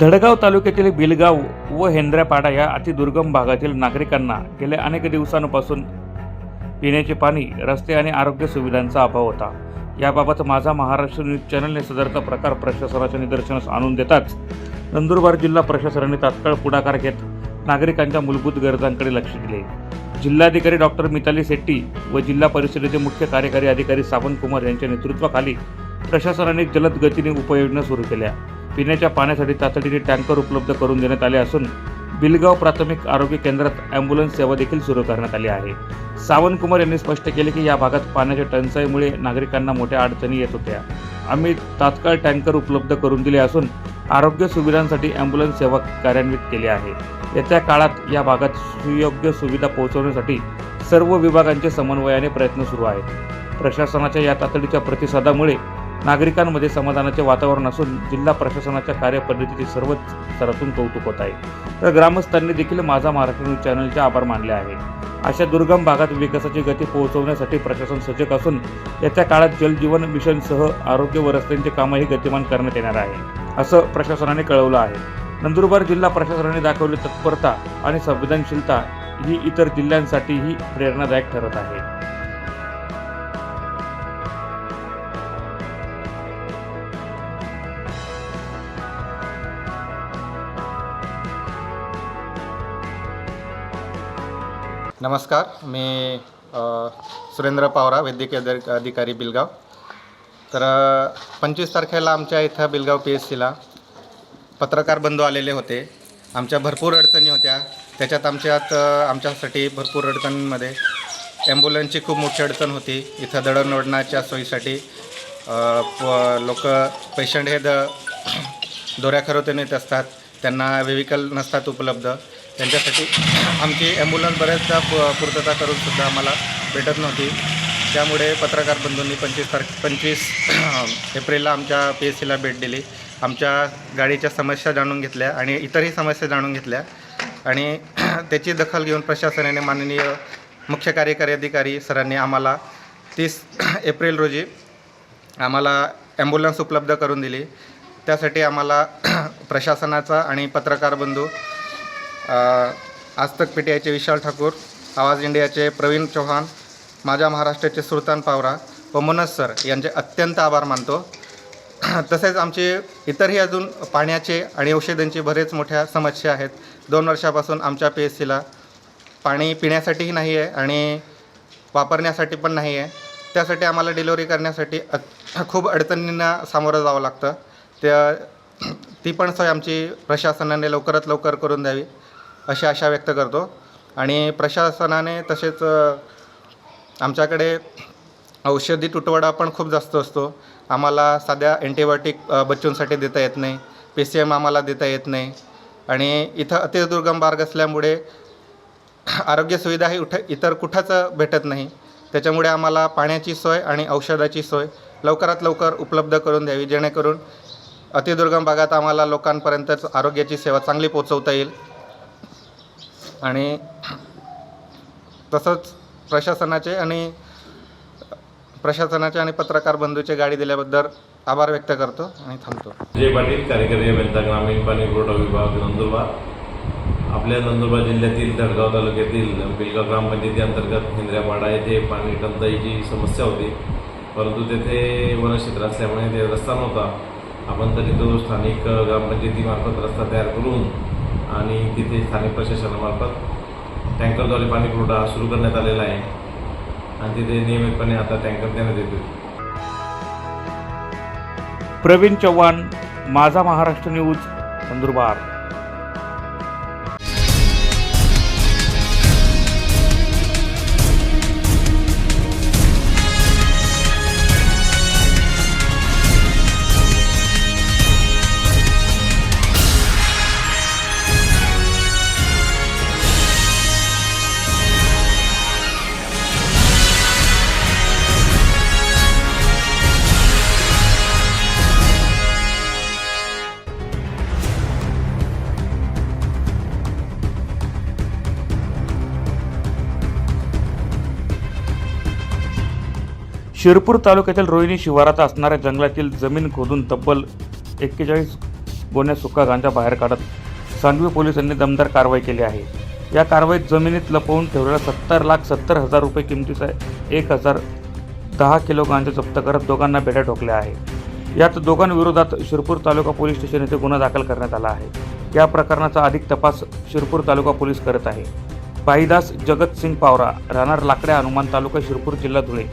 धडगाव तालुक्यातील बिलगाव व हेंद्र्यापाडा या अतिदुर्गम भागातील नागरिकांना गेल्या अनेक दिवसांपासून पिण्याचे पाणी रस्ते आणि आरोग्य सुविधांचा अभाव होता. याबाबत माझा महाराष्ट्र न्यूज चॅनलने सदरचा प्रकार प्रशासनाच्या निदर्शनास आणून देताच नंदुरबार जिल्हा प्रशासनाने तात्काळ पुढाकार घेत नागरिकांच्या मूलभूत गरजांकडे लक्ष दिले. जिल्हाधिकारी डॉक्टर मिताली शेट्टी व जिल्हा परिषदेचे मुख्य कार्यकारी अधिकारी सावंत कुमार यांच्या नेतृत्वाखाली प्रशासनाने जलद गतीने उपाययोजना सुरू केल्या. पिण्याच्या पाण्यासाठी तातडीने टँकर उपलब्ध करून देण्यात आले असून बिलगाव प्राथमिक आरोग्य केंद्रात ॲम्ब्युलन्स सेवा देखील सुरू करण्यात आली आहे. सावंतकुमार यांनी स्पष्ट केले की या भागात पाण्याच्या टंचाईमुळे नागरिकांना मोठ्या अडचणी येत होत्या. आम्ही तात्काळ टँकर उपलब्ध करून दिले असून आरोग्य सुविधांसाठी ॲम्ब्युलन्स सेवा कार्यान्वित केली आहे. येत्या काळात या भागात सुयोग्य सुविधा पोहोचवण्यासाठी सर्व विभागांचे समन्वयाने प्रयत्न सुरू आहेत. प्रशासनाच्या या तातडीच्या प्रतिसादामुळे नागरिकांमध्ये समाधानाचे वातावरण असून जिल्हा प्रशासनाच्या कार्यपद्धतीचे सर्वच स्तरातून कौतुक होत आहे. तर ग्रामस्थांनी देखील माझा महाराष्ट्र न्यूज चॅनलचे आभार मानले आहे. अशा दुर्गम भागात विकासाची गती पोहोचवण्यासाठी प्रशासन सजग असून येत्या काळात जलजीवन मिशनसह आरोग्य व रस्त्यांचे कामही गतिमान करण्यात येणार आहे असं प्रशासनाने कळवलं आहे. नंदुरबार जिल्हा प्रशासनाने दाखवली तत्परता आणि संवेदनशीलता ही इतर जिल्ह्यांसाठीही प्रेरणादायक ठरत आहे. नमस्कार मी सुरेंद्र पावरा वैद्यकीय अधिक- अधिकारी बिलगाव. तर पंचवीस तारखेला आमच्या इथं बिलगाव पी एस सीला पत्रकार बंधू आलेले होते. आमच्या भरपूर अडचणी होत्या. त्याच्यात आमच्यात आमच्यासाठी भरपूर अडचणींमध्ये ॲम्ब्युलन्सची खूप मोठी अडचण होती. इथं दळणवळणाच्या सोयीसाठी लोक पेशंट हे द दोऱ्या खरोत्याने येत असतात. त्यांना व्हेविकल नसतात उपलब्ध. त्यांच्यासाठी आमची ॲम्ब्युलन्स बऱ्याचदा पु पूर्तता करूनसुद्धा आम्हाला भेटत नव्हती. त्यामुळे पत्रकार बंधूंनी पंचवीस तारखे पंचवीस एप्रिलला आमच्या पी एस सीला भेट दिली. आमच्या गाडीच्या समस्या जाणून घेतल्या आणि इतरही समस्या जाणून घेतल्या. आणि त्याची दखल घेऊन प्रशासनाने माननीय मुख्य कार्यकारी अधिकारी सरांनी आम्हाला तीस एप्रिल रोजी आम्हाला ॲम्ब्युलन्स उपलब्ध करून दिली. त्यासाठी आम्हाला प्रशासनाचा आणि पत्रकार बंधू आजतक पीटीआयचे विशाल ठाकूर आवाज इंडियाचे प्रवीण चौहान माझ्या महाराष्ट्राचे सुलतान पावरा व मनोज सर यांचे अत्यंत आभार मानतो. तसेच आमचे इतरही अजून पाण्याचे आणि औषधांची बरेच मोठ्या समस्या आहेत. दोन वर्षापासून आमच्या पी एस सीला पाणी पिण्यासाठीही नाही आहे आणि वापरण्यासाठी पण नाही आहे त्यासाठी आम्हाला डिलिव्हरी करण्यासाठी खूप अडचणींना सामोरं जावं लागतं. त्या ती पण सोय आमची प्रशासनाने लवकरात लवकर करून द्यावी. अशी आशा व्यक्त करतो. आणि प्रशासनाने तसेच आमच्याकडे औषधी तुटवडा पण खूप जास्त असतो. आम्हाला साध्या अँटीबायोटिक बच्चूंसाठी देता येत नाही. पी सी एम आम्हाला देता येत नाही. आणि इथं अतिदुर्गम मार्ग असल्यामुळे आरोग्य सुविधाही उठ इतर कुठंच भेटत नाही. त्याच्यामुळे आम्हाला पाण्याची सोय आणि औषधाची सोय लवकरात लवकर उपलब्ध करून द्यावी जेणेकरून अतिदुर्गम भागात आम्हाला लोकांपर्यंतच आरोग्याची सेवा चांगली पोचवता येईल. आणि तसंच प्रशासनाचे आणि प्रशासनाचे आणि पत्रकार बंधूचे गाडी दिल्याबद्दल आभार व्यक्त करतो आणि थांबतो. विजय पाटील कार्यकारी अभियंता ग्रामीण पाणी पुरवठा विभाग नंदुरबार. आपल्या नंदुरबार जिल्ह्यातील दडगाव तालुक्यातील बिलगाव ग्रामपंचायती अंतर्गत हिंद्र्यापाडा येथे पाणी टंचाईची समस्या होती. परंतु तेथे वनक्षेत्र असल्यामुळे ते रस्ता नव्हता. आपण तरी तो स्थानिक ग्रामपंचायतीमार्फत रस्ता तयार करून आणि तिथे स्थानिक प्रशासनामार्फत टँकरद्वारे पाणी पुरवठा सुरू करण्यात आलेला आहे. आणि तिथे नियमितपणे आता टँकर देण्यात येतो प्रवीण चव्हाण माझा महाराष्ट्र न्यूज नंदुरबार. शिरपूर तालुक्यातील रोहिणी शिवारात असणाऱ्या जंगलातील जमीन खोदून तब्बल एक्केचाळीस गोण्या सुका गांजा बाहेर काढत सांगवी पोलिसांनी दमदार कारवाई केली आहे. या कारवाईत जमिनीत लपवून ठेवलेला सत्तर लाख सत्तर हजार रुपये किमतीचा एक हजार दहा किलो गांजा जप्त करत दोघांना बेड्या ठोकल्या आहे. यात दोघांविरोधात शिरपूर तालुका पोलीस स्टेशन येथे गुन्हा दाखल करण्यात आला आहे. या प्रकरणाचा अधिक तपास शिरपूर तालुका पोलीस करत आहे. भाईदास जगतसिंग पावरा राहणार लाकड्या हनुमान तालुका शिरपूर जिल्हा धुळे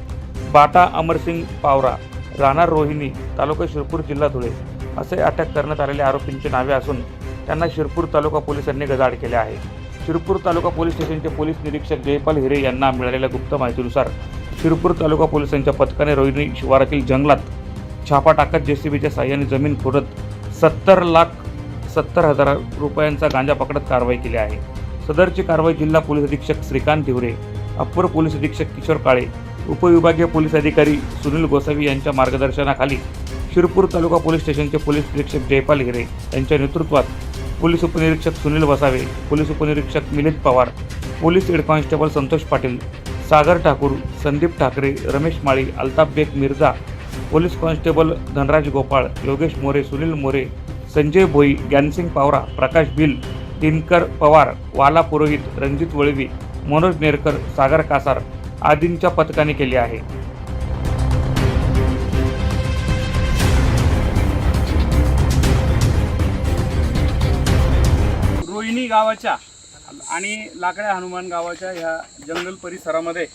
बाटा अमरसिंग पावरा राहणार रोहिणी तालुका शिरपूर जिल्हा धुळे असे अटक करण्यात आलेल्या आरोपींची नावे असून त्यांना शिरपूर तालुका पोलिसांनी गजाड केले आहे. शिरपूर तालुका पोलीस स्टेशनचे पोलीस निरीक्षक जयपाल हिरे यांना मिळालेल्या गुप्त माहितीनुसार शिरपूर तालुका पोलिसांच्या पथकाने रोहिणी शिवारातील जंगलात छापा टाकत जेसीबीच्या साह्याने जमीन खोदत सत्तर लाख सत्तर हजार रुपयांचा गांजा पकडत कारवाई केली आहे. सदरची कारवाई जिल्हा पोलीस अधीक्षक श्रीकांत धिवरे अप्पर पोलीस अधीक्षक किशोर काळे उपविभागीय पोलीस अधिकारी सुनील गोसावी यांच्या मार्गदर्शनाखाली शिरपूर तालुका पोलीस स्टेशनचे पोलीस निरीक्षक जयपाल हिरे यांच्या नेतृत्वात पोलीस उपनिरीक्षक सुनील वसावे पोलीस उपनिरीक्षक Milind Pawar police head constable Santosh Patil Sagar Thakur Sandeep Thackeray Ramesh Mali Altaf Baig Mirza police constable Dhanraj Gopal Yogesh More Sunil More Sanjay Bhoi Dnyansingh Pawara Prakash bill Dinkar Pawar वाला पुरोहित रणजित वळवी मनोज नेरकर सागर कासार आदींच्या पथकाने केली आहे. रोहिणी गावाच्या आणि लाकड्या हनुमान गावाच्या ह्या जंगल परिसरामध्ये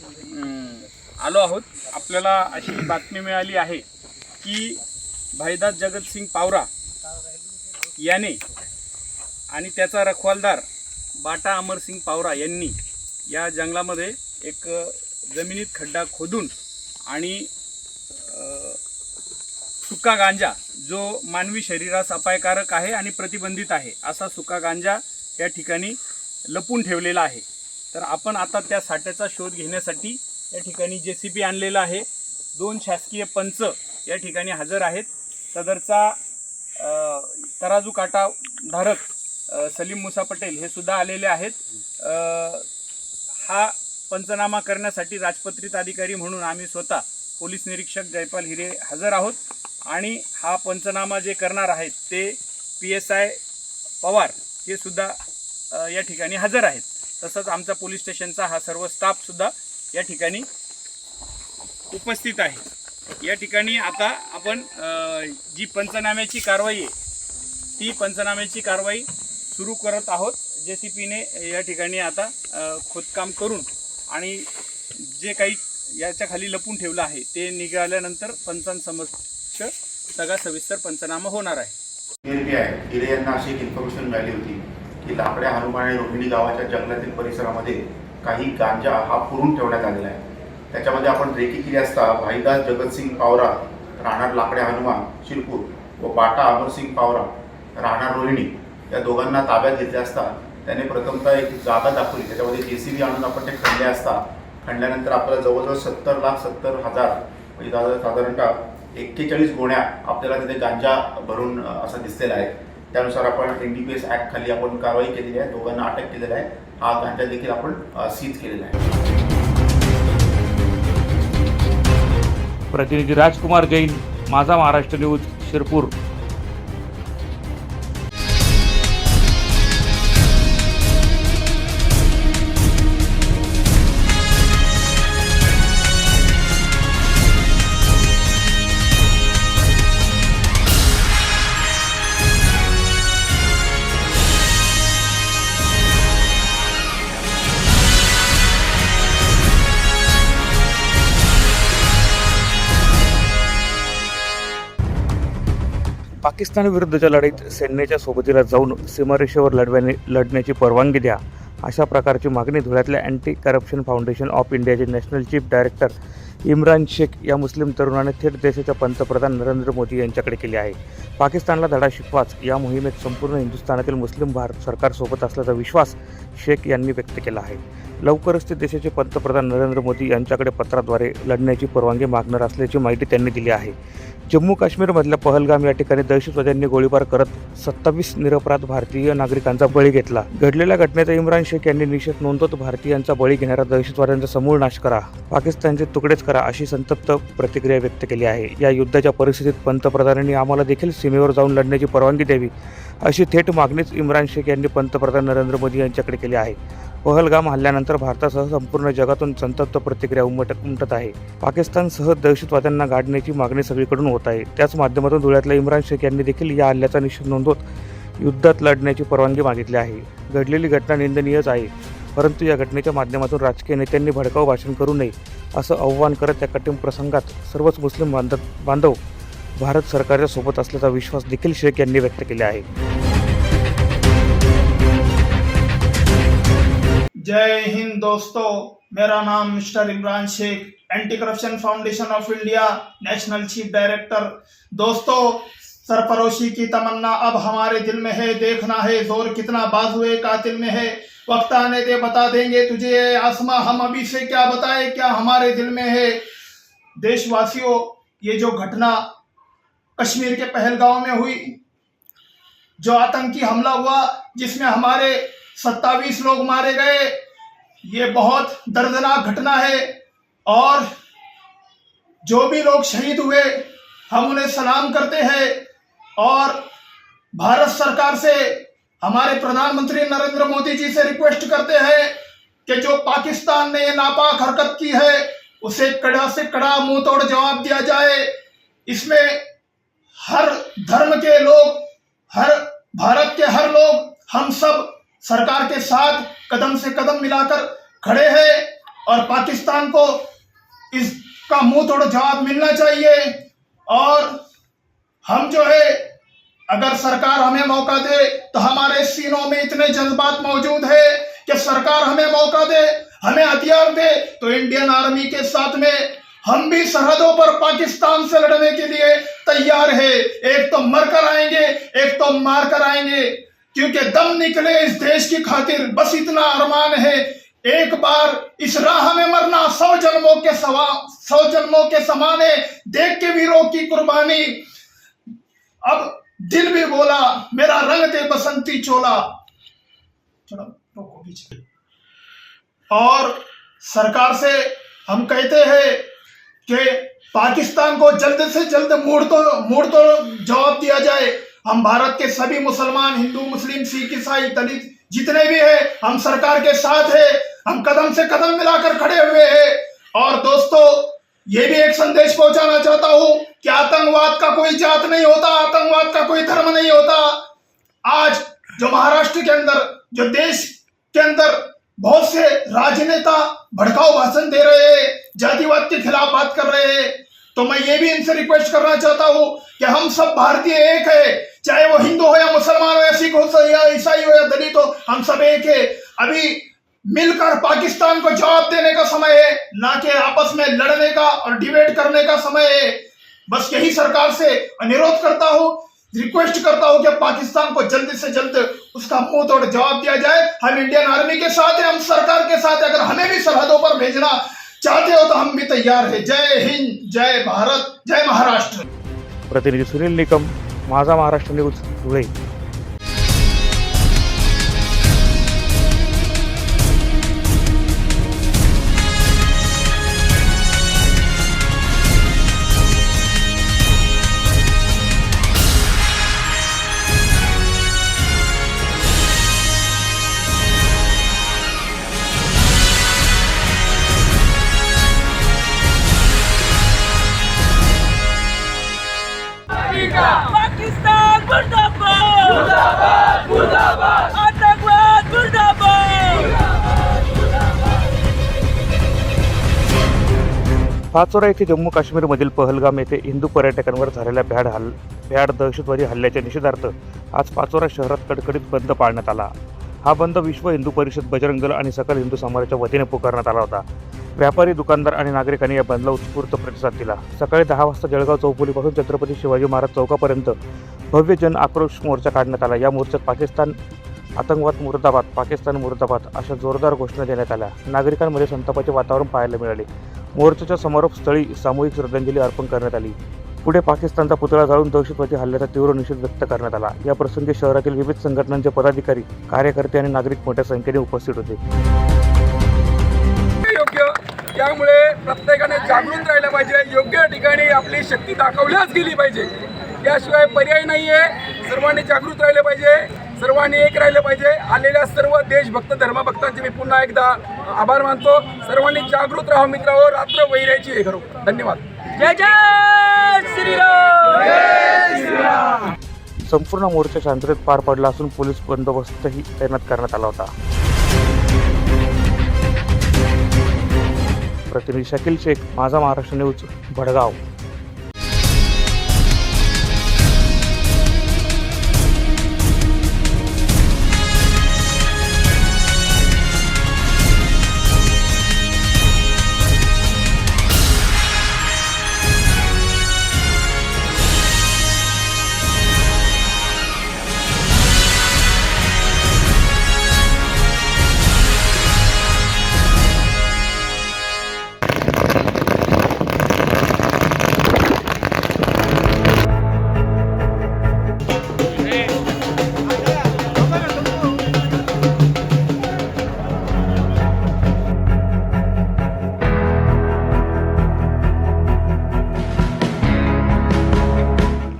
आलो आहोत. आपल्याला अशी बातमी मिळाली आहे की भाईदास जगतसिंग पावरा याने आणि त्याचा रखवालदार बाटा अमरसिंग पावरा यांनी या जंगलामध्ये एक जमिनीत खड्डा खोदून आणि सुका गांजा जो मानवी शरीरास अपायकारक आहे आणि प्रतिबंधित आहे असा सुका गांजा या ठिकाणी लपून ठेवलेला आहे. तर आपण आता त्या साठ्याचा शोध घेण्यासाठी या ठिकाणी जे सी बी आणलेला आहे. दोन शासकीय पंच या ठिकाणी हजर आहेत. सदरचा तराजू काटा धारक सलीम मुसा पटेल हे सुद्धा आलेले आहेत. हा पंचनामा करण्यासाठी राजपत्रित अधिकारी म्हणून आम्ही स्वतः पोलीस निरीक्षक जयपाल हिरे हजर आहोत. आणि हा पंचनामा जे करणार आहेत ते पी एस आय पवार हे सुद्धा या ठिकाणी हजर आहेत. तसंच आमचा पोलीस स्टेशनचा हा सर्व स्टाफसुद्धा या ठिकाणी उपस्थित आहे. या ठिकाणी आता आपण जी पंचनाम्याची कारवाई आहे ती पंचनाम्याची कारवाई सुरू करत आहोत. जे सी पीने या ठिकाणी आता खोदकाम करून आणि जे काही याच्या खाली लपून ठेवलं आहे ते निघाल्यानंतर पंचांसमक्ष सगळा सविस्तर पंचनामा होणार आहे. गिरे हिरे यांना अशी एक इन्फॉर्मेशन मिळाली होती की लाकड्या हनुमान आणि रोहिणी गावाच्या जंगलातील परिसरामध्ये काही गांजा हा पुरून ठेवण्यात आलेला आहे. त्याच्यामध्ये आपण रेकी केली असता भाईदास जगतसिंग पावरा राहणार लाकड्या हनुमान शिरपूर व बाटा अमरसिंग पावरा राहणार रोहिणी या दोघांना ताब्यात घेतले असता त्याने प्रथमतः एक जागा दाखवली. त्याच्यामध्ये जे सी बी आणून आपण ते खणले असता खणल्यानंतर आपल्याला जवळजवळ सत्तर लाख सत्तर हजार म्हणजे साधारणतः एक्केचाळीस गोण्या आपल्याला तिथे गांजा भरून असं दिसलेला आहे. त्यानुसार आपण N D P S act खाली आपण कारवाई केलेली आहे. दोघांना अटक केलेला आहे. हा गांजा देखील आपण सीज केलेला आहे. प्रतिनिधी राजकुमार जैन माझा महाराष्ट्र न्यूज शिरपूर. पाकिस्तानविरुद्धच्या लढाईत सैन्याच्या सोबतीला जाऊन सीमारेषेवर लढव्याने लढण्याची परवानगी द्या अशा प्रकारची मागणी धुळ्यातल्या अँटी करप्शन फाउंडेशन ऑफ इंडियाचे national chief director Imran Shaikh या मुस्लिम तरुणाने थेट देशाच्या पंतप्रधान नरेंद्र मोदी यांच्याकडे केली आहे. पाकिस्तानला धडा शिकवाच या मोहिमेत संपूर्ण हिंदुस्थानातील मुस्लिम भारत सरकारसोबत असल्याचा विश्वास शेख यांनी व्यक्त केला आहे. लवकरच ते देशाचे पंतप्रधान नरेंद्र मोदी यांच्याकडे पत्राद्वारे लढण्याची परवानगी मागणार असल्याची माहिती त्यांनी दिली आहे. जम्मू काश्मीरमधल्या पहलगाम या ठिकाणी दहशतवाद्यांनी गोळीबार करत सत्तावीस निरपराध भारतीय नागरिकांचा बळी घेतला. घडलेल्या घटनेचा इम्रान शेख यांनी निषेध नोंदवत भारतीयांचा बळी घेणाऱ्या दहशतवाद्यांचा समूळ नाश करा. पाकिस्तानचे तुकडेच करा अशी संतप्त प्रतिक्रिया व्यक्त केली आहे. या युद्धाच्या परिस्थितीत पंतप्रधानांनी आम्हाला देखील सीमेवर जाऊन लढण्याची परवानगी द्यावी अशी थेट मागणीच इम्रान शेख यांनी पंतप्रधान नरेंद्र मोदी यांच्याकडे केली आहे. पहलगाम हल्ल्यानंतर भारतासह संपूर्ण जगातून संतप्त प्रतिक्रिया उमटत उमटत आहे. पाकिस्तानसह दहशतवाद्यांना गाडण्याची मागणी सगळीकडून होत आहे. त्याच माध्यमातून धुळ्यातल्या इम्रान शेख यांनी देखील या हल्ल्याचा निषेध नोंदवत युद्धात लढण्याची परवानगी मागितली आहे. घडलेली घटना निंदनीयच आहे परंतु या घटनेच्या माध्यमातून राजकीय नेत्यांनी भडकाऊ भाषण करू नये असं आव्हान करत या कठीण प्रसंगात सर्वच मुस्लिम बांधव बांधव भारत सरकारच्या सोबत असल्याचा विश्वास देखील शेख यांनी व्यक्त केला आहे. जय हिंद दोस्तों, मेरा नाम mister Imran Shaikh anti corruption foundation of India national chief director दोस्तों सरफरोशी की तमन्ना अब हमारे दिल में है, देखना है ज़ोर कितना बाजुए कातिल में है। वक्त आने दे, बता देंगे तुझे आसमा, हम अभी से क्या बताए, क्या हमारे दिल में है। देशवासियों, ये जो घटना कश्मीर के पहलगांव में हुई, जो आतंकी हमला हुआ, जिसमें हमारे सत्तावीस लोग मारे गए। ये बहुत दर्दनाक घटना है और जो भी लोग शहीद हुए, हम उन्हें सलाम करते हैं और भारत सरकार से हमारे प्रधानमंत्री नरेंद्र मोदी जी से रिक्वेस्ट करते हैं कि जो पाकिस्तान ने ये नापाक हरकत की है, उसे कड़ा से कड़ा मुँह तोड़ जवाब दिया जाए। इसमें हर धर्म के लोग, हर भारत के हर लोग, हम सब सरकार के साथ कदम से कदम मिलाकर खड़े हैं और पाकिस्तान को इसका मुँह तोड़ जवाब मिलना चाहिए। और हम जो है, अगर सरकार हमें मौका दे तो हमारे सीनों में इतने जज्बात मौजूद है कि सरकार हमें मौका दे, हमें हथियार दे तो इंडियन आर्मी के साथ में हम भी सरहदों पर पाकिस्तान से लड़ने के लिए तैयार है। एक तो मर कर आएँगे, एक तो मार कर आएँगे। क्योंकि दम निकले इस देश की खातिर, बस इतना अरमान है। एक बार इस राह में मरना सौ जन्मों के सवा, सौ जन्मों के समान है। देख के वीरों की कुर्बानी। अब दिल भी बोला, मेरा रंग दे बसंती चोला। चलो और सरकार से हम कहते हैं कि पाकिस्तान को जल्द से जल्द मुड़ तो मुड़ तो जवाब दिया जाए। हम भारत के सभी मुसलमान, हिंदू, मुस्लिम, सिख, ईसाई, दलित, जितने भी हैं, हम सरकार के साथ हैं, हम कदम से कदम मिलाकर खड़े हुए हैं। और दोस्तों, ये भी एक संदेश पहुंचाना चाहता हूँ कि आतंकवाद का कोई जात नहीं होता, आतंकवाद का कोई धर्म नहीं होता। आज जो महाराष्ट्र के अंदर, जो देश के अंदर बहुत से राजनेता भड़काऊ भाषण दे रहे हैं, जातिवाद के खिलाफ बात कर रहे हैं तो मैं ये भी इनसे रिक्वेस्ट करना चाहता हूँ कि हम सब भारतीय एक है। चाहे वो हिंदू हो या मुसलमान हो या सिख हो या ईसाई हो या दलित हो, हम सब एक है। अभी मिलकर पाकिस्तान को जवाब देने का समय है, ना कि आपस में लड़ने का और डिबेट करने का समय है। बस यही सरकार से अनुरोध करता हूँ रिक्वेस्ट करता हूँ कि पाकिस्तान को जल्द से जल्द उसका मुँह तोड़ जवाब दिया जाए। हम इंडियन आर्मी के साथ हैं, हम सरकार के साथ हैं। अगर हमें भी सरहदों पर भेजना चाहते हो तो हम भी तैयार है। जय हिंद जय भारत जय महाराष्ट्र। प्रतिनिधी सुनील निकम माझा महाराष्ट्र न्यूज धुळे। पाचोरा येथे जम्मू काश्मीरमधील पहलगाम येथे हिंदू पर्यटकांवर झालेल्या भ्याड हल्ल भ्याड दहशतवादी हल्ल्याच्या निषेधार्थ आज पाचोरा शहरात कडकडीत बंद पाळण्यात आला. हा बंद विश्व हिंदू परिषद बजरंग दल आणि सकल हिंदू समाजाच्या वतीने पुकारण्यात आला होता. व्यापारी दुकानदार आणि नागरिकांनी या बंदला उत्स्फूर्त प्रतिसाद दिला. सकाळी दहा वाजता जळगाव चौफुलीपासून छत्रपती शिवाजी महाराज चौकापर्यंत भव्य जन आक्रोश मोर्चा काढण्यात आला. या मोर्चात पाकिस्तान आतंकवाद मुर्दाबाद पाकिस्तान मुर्दाबाद अशा जोरदार घोषणा देण्यात आल्या. नागरिकांमध्ये संतापाचे वातावरण पाहायला मिळाले. मोर्चाच्या समारोप स्थळी सामूहिक श्रद्धांजली अर्पण करण्यात आली. पुढे पाकिस्तानचा पुतळा जाळून दहशतवादी हल्ल्याचा तीव्र निषेध व्यक्त करण्यात आला. या प्रसंगी शहरातील विविध संघटनांचे पदाधिकारी कार्यकर्ते आणि नागरिक मोठ्या संख्येने उपस्थित होते. योग्य. त्यामुळे प्रत्येकाने जागृत राहिलं पाहिजे. योग्य ठिकाणी आपली शक्ती दाखवल्याच गेली पाहिजे. याशिवाय पर्याय नाहीये. सर्वांनी जागृत राहिलं पाहिजे. सर्वांनी एक राहिलं पाहिजे. आलेल्या सर्व देशभक्त धर्मभक्तांचे मी पुन्हा एकदा आभार मानतो. सर्वांनी जागृत राहा मित्रांनो. रात्र वैरायची हे करू धन्यवाद. जय जय श्रीराम! संपूर्ण मोर्चा शांततेत पार पडला असून पोलीस बंदोबस्तही तैनात करण्यात आला होता. प्रतिनिधी शकील शेख माझा महाराष्ट्र न्यूज भडगाव.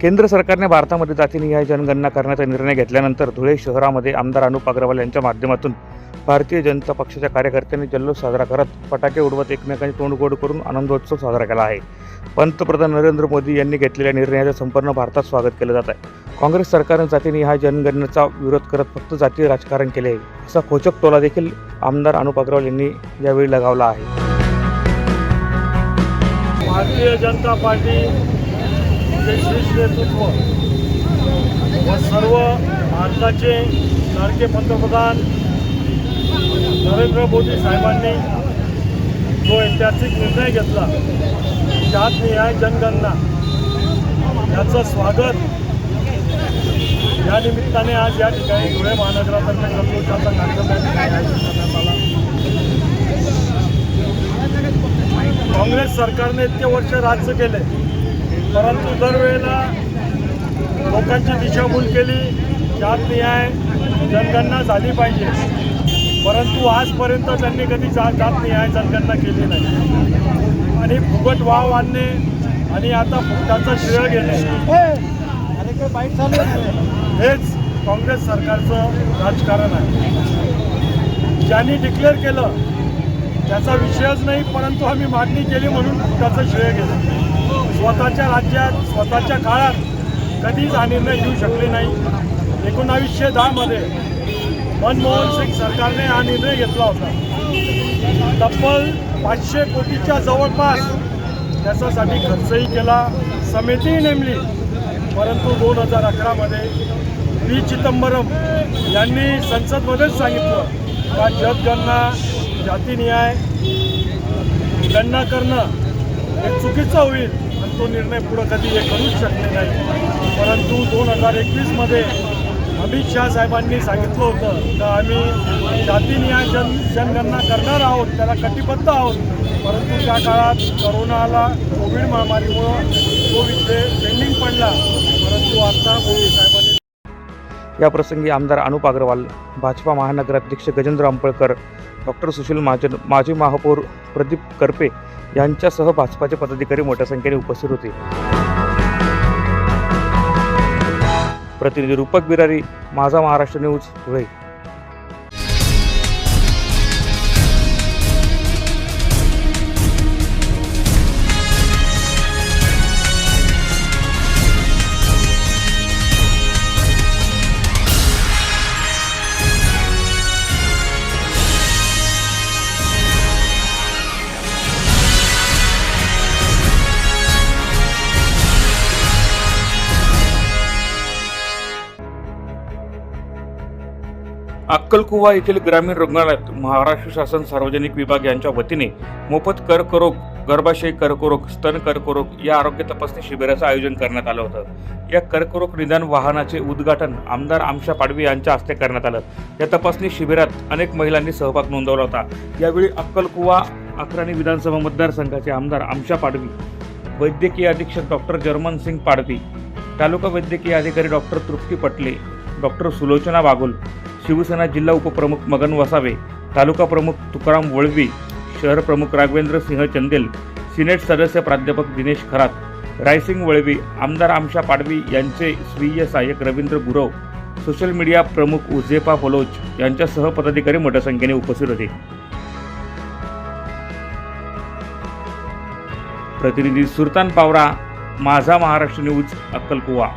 केंद्र सरकारने भारतामध्ये जातीनिहाय जनगणना करण्याचा निर्णय घेतल्यानंतर धुळे शहरामध्ये आमदार अनुप अग्रवाल यांच्या माध्यमातून भारतीय जनता पक्षाच्या कार्यकर्त्यांनी जल्लोष साजरा करत फटाके उडवत एकमेकांची तोंडगोड करून आनंदोत्सव साजरा केला आहे. पंतप्रधान नरेंद्र मोदी यांनी घेतलेल्या निर्णयाचं संपूर्ण भारतात स्वागत केलं जात आहे. काँग्रेस सरकारने जातीनिहाय जनगणनेचा विरोध करत फक्त जातीय राजकारण केले आहे. असा खोचक टोला देखील आमदार अनुप अग्रवाल यांनी यावेळी लगावला आहे. भारतीय जनता पार्टी चे नेतृत्व व सर्व भारताचे लाडके पंतप्रधान नरेंद्र मोदी साहेबांनी जो ऐतिहासिक निर्णय घेतला त्यात न्याय जनगणना. याचं स्वागत या निमित्ताने आज या ठिकाणी धुळे महानगरातर्फे जल्लोषाचा कार्यक्रम आयोजित करण्यात आला. काँग्रेस सरकारने इतके वर्ष राज्य केले परंतु दरवेळेला लोकांची दिशाभूल केली जात न्याय जनगणना झाली पाहिजे. परंतु आजपर्यंत त्यांनी कधी जा जात न्याय जनगणना केली नाही. आणि फुकट वाव आणणे आणि आता फुकटाचं श्रेय घेणे. हेच काँग्रेस सरकारचं राजकारण आहे. ज्यांनी डिक्लेअर केलं त्याचा विषयच नाही परंतु आम्ही मागणी केली म्हणून त्याचं श्रेय घेतलं. स्वतःच्या राज्यात स्वतःच्या काळात कधीच हा निर्णय घेऊ शकले नाही. एकोणावीसशे दहामध्ये मनमोहन सिंग सरकारने हा निर्णय घेतला होता. तब्बल पाचशे कोटीच्या जवळपास त्याच्यासाठी खर्चही केला समितीही नेमली. परंतु दोन हजार अकरामध्ये पी. चिदंबरम यांनी संसदमध्येच सांगितलं का जगगणना जातीनिहाय गणना करणं हे चुकीचं होईल. तो निर्णय पुढं कधी हे करूच शकले नाही. परंतु दोन हजार एकवीसमध्ये अमित शाह साहेबांनी सांगितलं होतं का आम्ही जातीनिहाय जन जनगणना करणार आहोत त्याला कटिबद्ध आहोत. परंतु त्या काळात करोनाला कोविड महामारीमुळं तो विषय पेंडिंग पडला. परंतु आता मोदी साहेबांनी या प्रसंगी आमदार अनुप अग्रवाल भाजपा महानगराध्यक्ष गजेंद्र अंपळकर डॉक्टर सुशील महाजन माजी महापौर प्रदीप करपे यांच्यासह भाजपाचे पदाधिकारी मोठ्या संख्येने उपस्थित होते. प्रतिनिधी रूपक बिरारी माझा महाराष्ट्र न्यूज धुळे. अक्कलकुवा येथील ग्रामीण रुग्णालयात महाराष्ट्र शासन सार्वजनिक विभाग यांच्या वतीने मोफत कर्करोग गर्भाशय कर्करोग स्तन कर्करोग या आरोग्य तपासणी शिबिराचं आयोजन करण्यात आलं होतं. या कर्करोग निदान वाहनाचे उद्घाटन आमदार आमशा पाडवी यांच्या हस्ते करण्यात आलं. या तपासणी शिबिरात अनेक महिलांनी सहभाग नोंदवला होता. यावेळी अक्कलकुवा अक्राणी विधानसभा मतदारसंघाचे आमदार आमशा पाडवी वैद्यकीय अधीक्षक डॉक्टर जर्मन सिंग पाडवी तालुका वैद्यकीय अधिकारी डॉक्टर तृप्ती पटले डॉक्टर सुलोचना बागुल शिवसेना जिल्हा उपप्रमुख मगन वसावे तालुका प्रमुख तुकाराम वळवी शहर प्रमुख राघवेंद्र सिंह चंदेल सिनेट सदस्य प्राध्यापक दिनेश खरात रायसिंग वळवी आमदार आमशा पाडवी यांचे स्वीय सहाय्यक रवींद्र गुरव सोशल मीडिया प्रमुख उझेपा फलोच यांच्यासह पदाधिकारी मोठ्या संख्येने उपस्थित होते. प्रतिनिधी सुलतान पावरा माझा महाराष्ट्र न्यूज अक्कलकुवा.